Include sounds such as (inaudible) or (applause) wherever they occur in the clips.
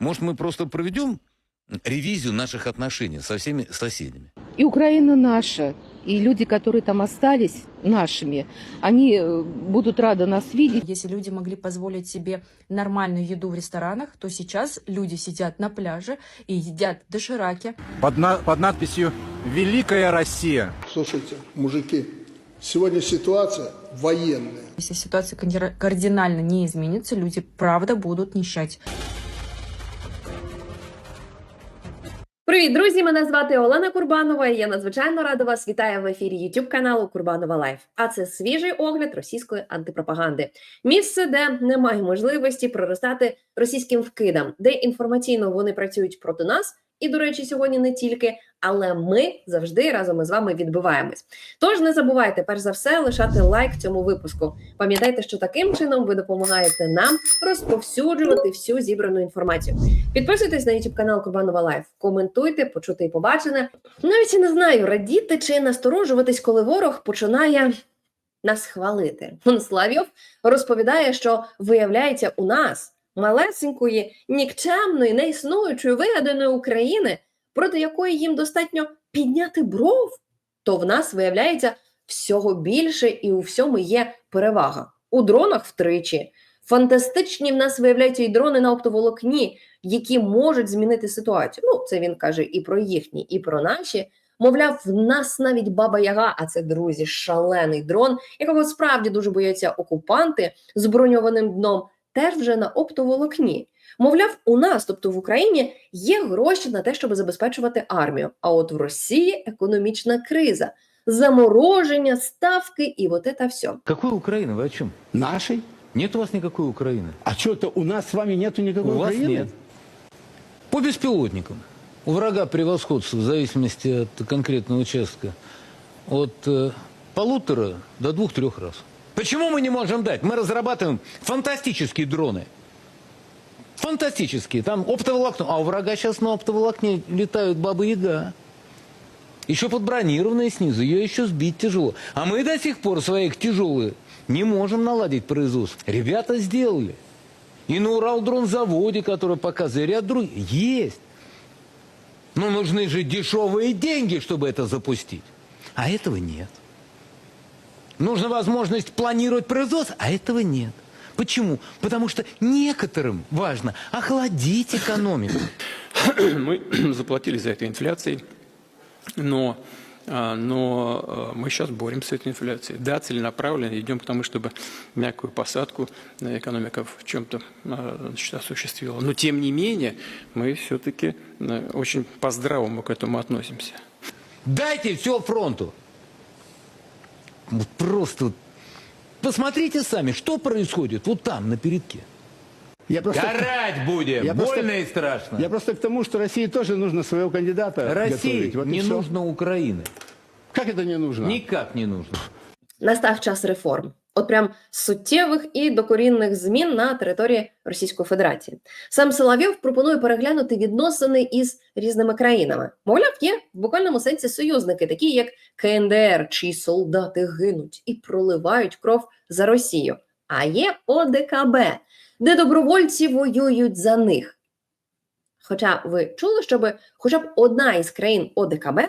Может, мы просто проведем ревизию наших отношений со всеми соседями? И Украина наша, и люди, которые там остались нашими, они э, будут рады нас видеть. Если люди могли позволить себе нормальную еду в ресторанах, то сейчас люди сидят на пляже и едят дошираки. под, на- под надписью «Великая Россия». Слушайте, мужики, сегодня ситуация военная. Если ситуация кардинально не изменится, люди правда будут нищать. Привіт, друзі! Мене звати Олена Курбанова. і Я надзвичайно рада вас вітаю в ефірі YouTube каналу Курбанова Лайф. А це свіжий огляд російської антипропаганди. Місце, де немає можливості проростати російським вкидам, де інформаційно вони працюють проти нас. І, до речі, сьогодні не тільки, але ми завжди разом із вами відбиваємось. Тож не забувайте, перш за все, лишати лайк цьому випуску. Пам'ятайте, що таким чином ви допомагаєте нам розповсюджувати всю зібрану інформацію. Підписуйтесь на YouTube канал Курбанова Лайф, коментуйте, почути і побачене. Навіть і не знаю, радіти чи насторожуватись, коли ворог починає нас хвалити. Славйов розповідає, що виявляється у нас малесенької, нікчемної, неіснуючої вигаданої України, проти якої їм достатньо підняти бров, то в нас виявляється всього більше і у всьому є перевага. У дронах втричі. Фантастичні в нас виявляються і дрони на оптоволокні, які можуть змінити ситуацію. Ну, це він каже і про їхні, і про наші. Мовляв, в нас навіть баба Яга, а це друзі, шалений дрон, якого справді дуже бояться окупанти з броньованим дном, теж вже на оптоволокні. Мовляв, у нас, тобто в Україні, є гроші на те, щоб забезпечувати армію. А от в Росії економічна криза, замороження, ставки і от це все. Какой Украины? Вы о чем? Нашей? Нет у вас никакой Украины. А что это у нас с вами нету никакой у вас Украины? нет. По беспилотникам. У врага превосходство в зависимости от конкретного участка от э, полутора до двух-трех раз. Почему мы не можем дать? Мы разрабатываем фантастические дроны. Фантастические. Там оптоволокно. А у врага сейчас на оптоволокне летают бабы-яга. Еще подбронированные снизу. Ее еще сбить тяжело. А мы до сих пор своих тяжелых не можем наладить производство. Ребята сделали. И на Уралдронзаводе, который показывает, ряд других. Есть. Но нужны же дешевые деньги, чтобы это запустить. А этого нет. Нужна возможность планировать производство, а этого нет. Почему? Потому что некоторым важно охладить экономику. (clears throat) мы (clears throat) заплатили за это инфляцией, но, а, но а, мы сейчас боремся с этой инфляцией. Да, целенаправленно идем к тому, чтобы мягкую посадку на экономика в чем-то а, значит, осуществила. Но тем не менее, мы все-таки очень по-здравому к этому относимся. Дайте все фронту. Вот просто вот посмотрите сами, что происходит вот там, на передке. Я просто, Горать будем, Я просто- больно и страшно. я просто к тому, что России тоже нужно своего кандидата России готовить. Вот и не всё. нужно Украины. Как это не нужно? Никак не нужно. Настав час реформ. От прям суттєвих і докорінних змін на території Російської Федерації. Сам Соловйов пропонує переглянути відносини із різними країнами. Мовляв, є в буквальному сенсі союзники, такі як КНДР, чиї солдати гинуть і проливають кров за Росію. А є ОДКБ, де добровольці воюють за них. Хоча ви чули, щоб хоча б одна із країн ОДКБ,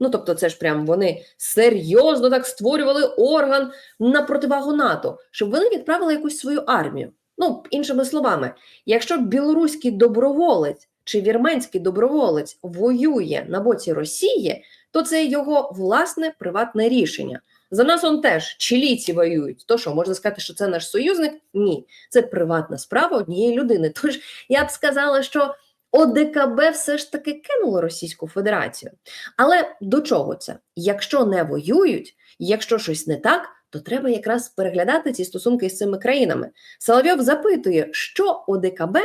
ну тобто це ж прям вони серйозно так створювали орган на противагу НАТО, щоб вони відправили якусь свою армію. Ну, іншими словами, якщо білоруський доброволець чи вірменський доброволець воює на боці Росії, то це його власне приватне рішення. За нас он теж чилійці воюють. То що можна сказати, що це наш союзник? Ні, це приватна справа однієї людини. Тож я б сказала, що ОДКБ все ж таки кинуло Російську Федерацію. Але до чого це? Якщо не воюють, якщо щось не так, то треба якраз переглядати ці стосунки з цими країнами. Соловйов запитує, що ОДКБ,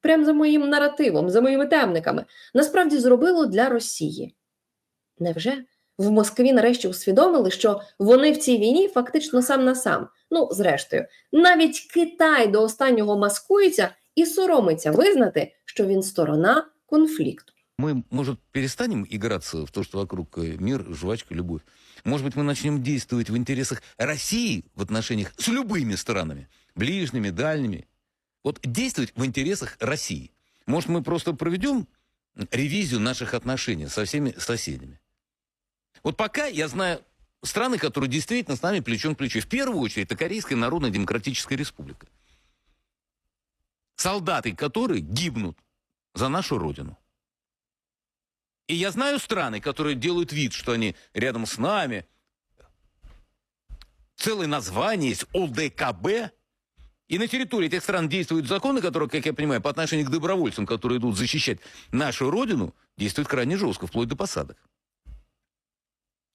прямо за моїм наративом, за моїми темниками, насправді зробило для Росії. Невже в Москві нарешті усвідомили, що вони в цій війні фактично сам на сам? Ну, зрештою, навіть Китай до останнього маскується і соромиться визнати, що він сторона конфлікту. Мы, может, перестанем играться в то, что вокруг э, мир, жвачка, любовь? Может быть, мы начнем действовать в интересах России в отношениях с любыми странами, ближними, дальними? Вот действовать в интересах России. Может, мы просто проведем ревизию наших отношений со всеми соседями? Вот пока я знаю страны, которые действительно с нами плечом к плечу. В первую очередь, это Корейская Народно-Демократическая Республика. Солдаты которые гибнут за нашу родину. И я знаю страны, которые делают вид, что они рядом с нами. Целое название есть ОДКБ. И на территории этих стран действуют законы, которые, как я понимаю, по отношению к добровольцам, которые идут защищать нашу родину, действуют крайне жестко, вплоть до посадок.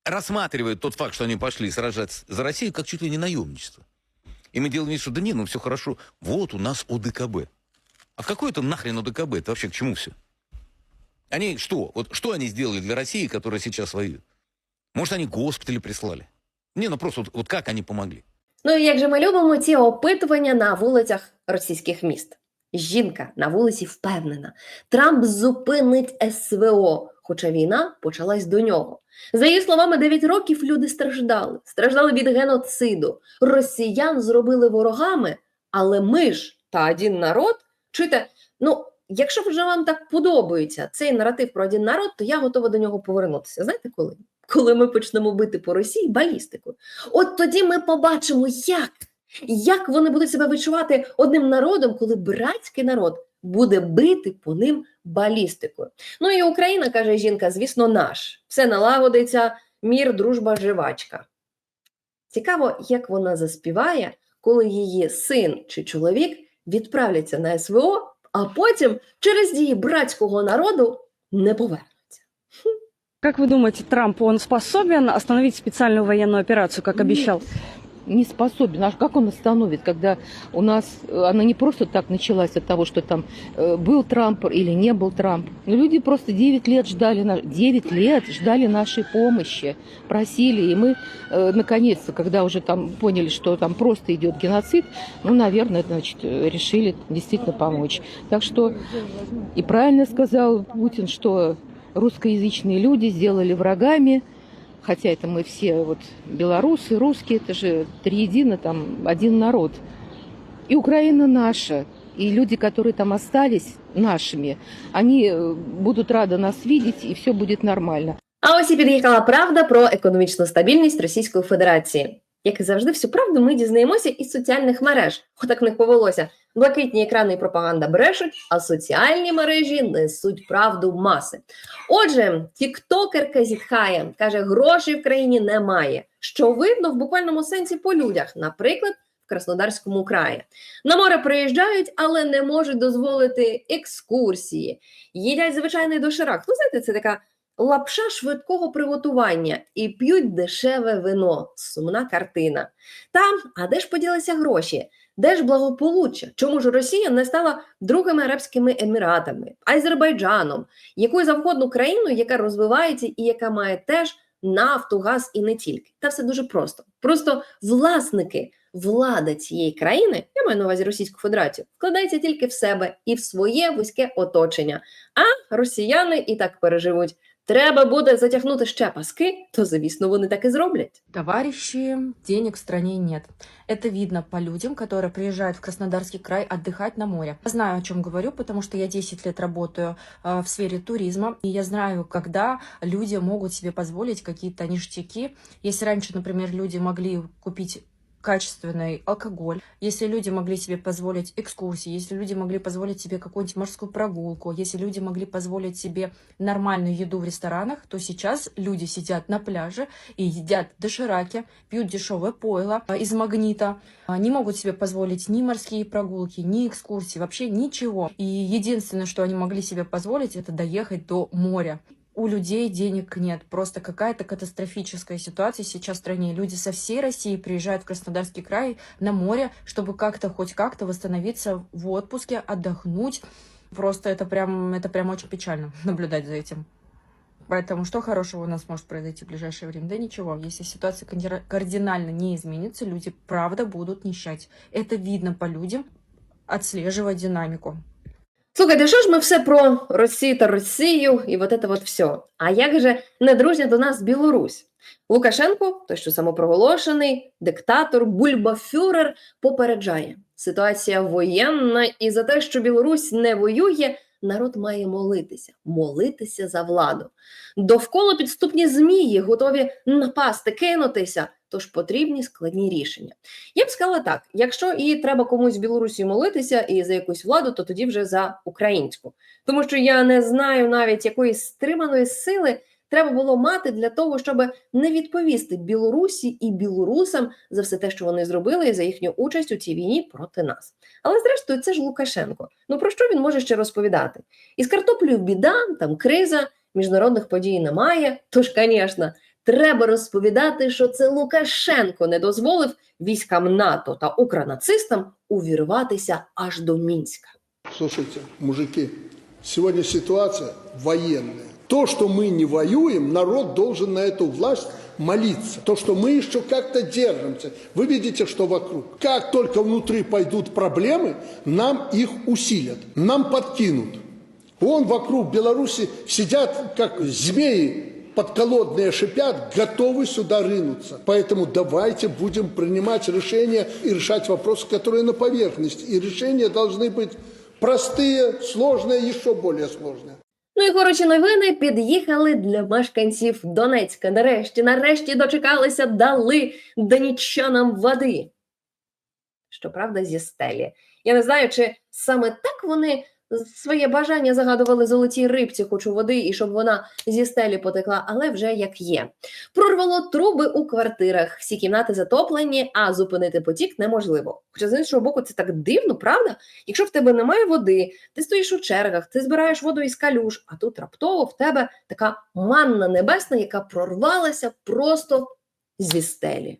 Рассматривают тот факт, что они пошли сражаться за Россию, как чуть ли не наемничество. И мы делаем вид, что да нет, ну все хорошо. Вот у нас ОДКБ. А в какой это нахрен ОДКБ? Это вообще к чему все? Они что? Вот что они сделали для России, которая сейчас воюет? Может, они госпитали прислали? Не, ну просто вот, вот как они помогли? Ну і як же ми любимо ці опитування на вулицях російських міст? Жінка на вулиці впевнена, Трамп зупинить СВО, хоча війна почалась до нього. За її словами, 9 років люди страждали, страждали від геноциду. Росіян зробили ворогами, але ми ж та один народ. Чуєте, ну якщо вже вам так подобається цей наратив про один народ, то я готова до нього повернутися. Знаєте коли? Коли ми почнемо бити по Росії балістикою. От тоді ми побачимо, як, як вони будуть себе відчувати одним народом, коли братський народ буде бити по ним балістикою. Ну і Україна, каже жінка, звісно, наш. Все налагодиться, мір, дружба, живачка. Цікаво, як вона заспіває, коли її син чи чоловік відправляться на СВО, а потім через дії братського народу не повернуться. Как вы думаете, Трамп, он способен остановить специальную военную операцию, как Нет обещал? Не способен. А как он остановит, когда у нас э, она не просто так началась от того, что там э, был Трамп или не был Трамп. Но люди просто 9 лет ждали, на- 9 лет ждали нашей помощи, просили. И мы, э, наконец-то, когда уже там поняли, что там просто идет геноцид, ну, наверное, значит, э, решили действительно помочь. Так что и правильно сказал Путин, что русскоязычные люди сделали врагами хотя это мы все вот белорусы, русские, это же триедино, там один народ. И Украина наша, и люди, которые там остались нашими, они э, будут рады нас видеть, и все будет нормально. А ось і під'їхала правда про економічну стабільність Російської Федерації. Як і завжди, всю правду ми дізнаємося із соціальних мереж. Отак в них повелося. Блакитні екрани і пропаганда брешуть, а соціальні мережі несуть правду маси. Отже, тіктокерка зітхає, каже, грошей в країні немає. Що видно в буквальному сенсі по людях, наприклад, в Краснодарському краї. На море приїжджають, але не можуть дозволити екскурсії. Їдять звичайний доширак. Ну, знаєте, це така лапша швидкого приготування і п'ють дешеве вино. Сумна картина. Там, а де ж поділися гроші? Де ж благополуччя? Чому ж Росія не стала другими арабськими еміратами, Азербайджаном, якою завгодно країною, яка розвивається і яка має теж нафту, газ і не тільки? Та все дуже просто. Просто власники, влада цієї країни, я маю на увазі Російську Федерацію, вкладається тільки в себе і в своє вузьке оточення. А росіяни і так переживуть. Треба буде затягнути ще паски, то звісно вони так і зроблять. Товарищи, денег в стране нет. Это видно по людям, которые приезжают в Краснодарский край отдыхать на море. Я знаю, о чем говорю, потому что я 10 лет работаю э, в сфере туризма, и я знаю, когда люди могут себе позволить какие-то ништяки. Если раньше, например, люди могли купить качественный алкоголь, если люди могли себе позволить экскурсии, если люди могли позволить себе какую-нибудь морскую прогулку, если люди могли позволить себе нормальную еду в ресторанах, то сейчас люди сидят на пляже и едят дошираки, пьют дешевое пойло а, из магнита, не могут себе позволить ни морские прогулки, ни экскурсии, вообще ничего. И единственное, что они могли себе позволить, это доехать до моря. У людей денег нет. Просто какая-то катастрофическая ситуация сейчас в стране. Люди со всей России приезжают в Краснодарский край на море, чтобы как-то, хоть как-то восстановиться в отпуске, отдохнуть. Просто это прям, это прям очень печально (laughs) наблюдать за этим. Поэтому что хорошего у нас может произойти в ближайшее время? Да ничего. Если ситуация кардинально не изменится, люди правда будут нищать. Это видно по людям, отслеживая динамику. Слухайте, що ж ми все про Росію та Росію і от це от все? А як же недружня до нас Білорусь? Лукашенко, той, що самопроголошений, диктатор, бульбафюрер, попереджає. Ситуація воєнна, і за те, що Білорусь не воює, народ має молитися, молитися за владу. Довкола підступні змії готові напасти, кинутися. Тож потрібні складні рішення. Я б сказала так: якщо і треба комусь в Білорусі молитися і за якусь владу, то тоді вже за українську. Тому що я не знаю навіть якоїсь стриманої сили треба було мати для того, щоб не відповісти Білорусі і білорусам за все те, що вони зробили, і за їхню участь у цій війні проти нас. Але зрештою, це ж Лукашенко. Ну про що він може ще розповідати? Із картоплею біда, там криза, міжнародних подій немає. Тож, звісно, треба розповідати, що це Лукашенко не дозволив військам НАТО та укронацистам увірватися аж до Мінська. Слушайте, мужики, сегодня ситуация военная. То, что мы не воюем, народ должен на эту власть молиться. То, что мы еще как-то держимся. Вы видите, что вокруг. Как только внутри пойдут проблемы, нам их усилят, нам подкинут. Вон вокруг Беларуси сидят, как змеи, подколодные шипят, готовы сюда рынуться. Поэтому давайте будем принимать решения и решать вопросы, которые на поверхности. И решения должны быть простые, сложные, еще более сложные. Ну і хороші новини під'їхали для мешканців Донецька. Нарешті, нарешті дочекалися, дали донічанам води. Щоправда, зі стелі. Я не знаю, чи саме так вони своє бажання загадували золотій рибці, хочу води, і щоб вона зі стелі потекла, але вже як є. Прорвало труби у квартирах, всі кімнати затоплені, а зупинити потік неможливо. Хоча з іншого боку, це так дивно, правда? Якщо в тебе немає води, ти стоїш у чергах, ти збираєш воду із калюш, а тут раптово в тебе така манна небесна, яка прорвалася просто зі стелі.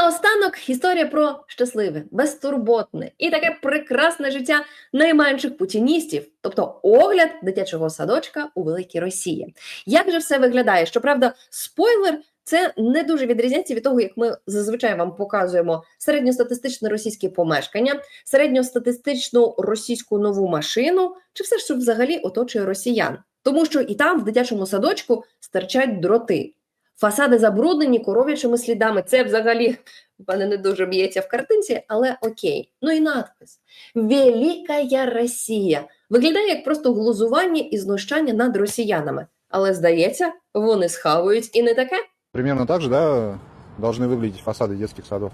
наостанок історія про щасливе, безтурботне і таке прекрасне життя найменших путіністів, тобто огляд дитячого садочка у Великій Росії. Як же все виглядає? Щоправда, спойлер. Це не дуже відрізняється від того, як ми зазвичай вам показуємо середньостатистичне російське помешкання, середньостатистичну російську нову машину, чи все, що взагалі оточує росіян. Тому що і там, в дитячому садочку, стирчать дроти. Фасади забруднені коров'ячими слідами. Це взагалі в мене не дуже б'ється в картинці, але окей. Ну і надпис Великая Росія виглядає як просто глузування і знущання над росіянами. Але здається, вони схавують і не таке. Примерно так же, да, должны выглядеть фасады детских садов.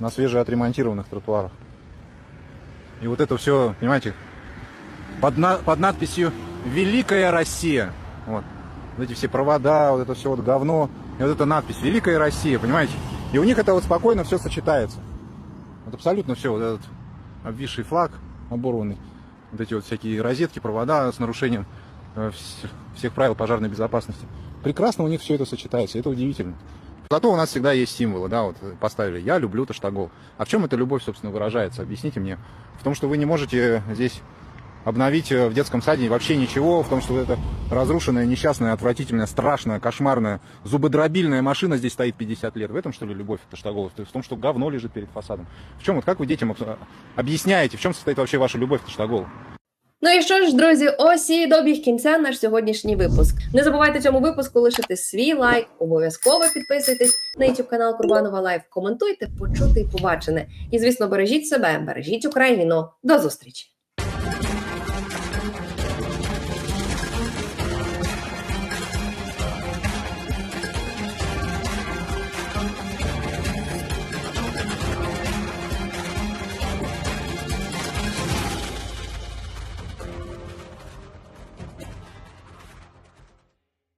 На свежеотремонтированных тротуарах. И вот это все, понимаете, под, на- под надписью «Великая Россия». Вот. Вот эти все провода, вот это все вот говно. И вот эта надпись «Великая Россия», понимаете? И у них это вот спокойно все сочетается. Вот абсолютно все, вот этот обвисший флаг оборванный, вот эти вот всякие розетки, провода с нарушением э, вс- всех правил пожарной безопасности. Прекрасно у них все это сочетается, это удивительно. Зато у нас всегда есть символы, да, вот поставили «Я люблю Таштагол». А в чем эта любовь, собственно, выражается? Объясните мне. В том, что вы не можете здесь обновить э, в детском саде вообще ничего, в том, что это разрушенная, несчастная, отвратительная, страшная, кошмарная, зубодробильная машина здесь стоит 50 лет. В этом, что ли, любовь Таштаголов? В том, что говно лежит перед фасадом. В чем, вот как вы детям об- объясняете, в чем состоит вообще ваша любовь к Таштаголу? Ну і що ж, друзі, ось і добіг кінця наш сьогоднішній випуск. Не забувайте цьому випуску лишити свій лайк, обов'язково підписуйтесь на YouTube канал Курбанова Лайв, коментуйте, почути і побачене. І звісно, бережіть себе, бережіть Україну. До зустрічі!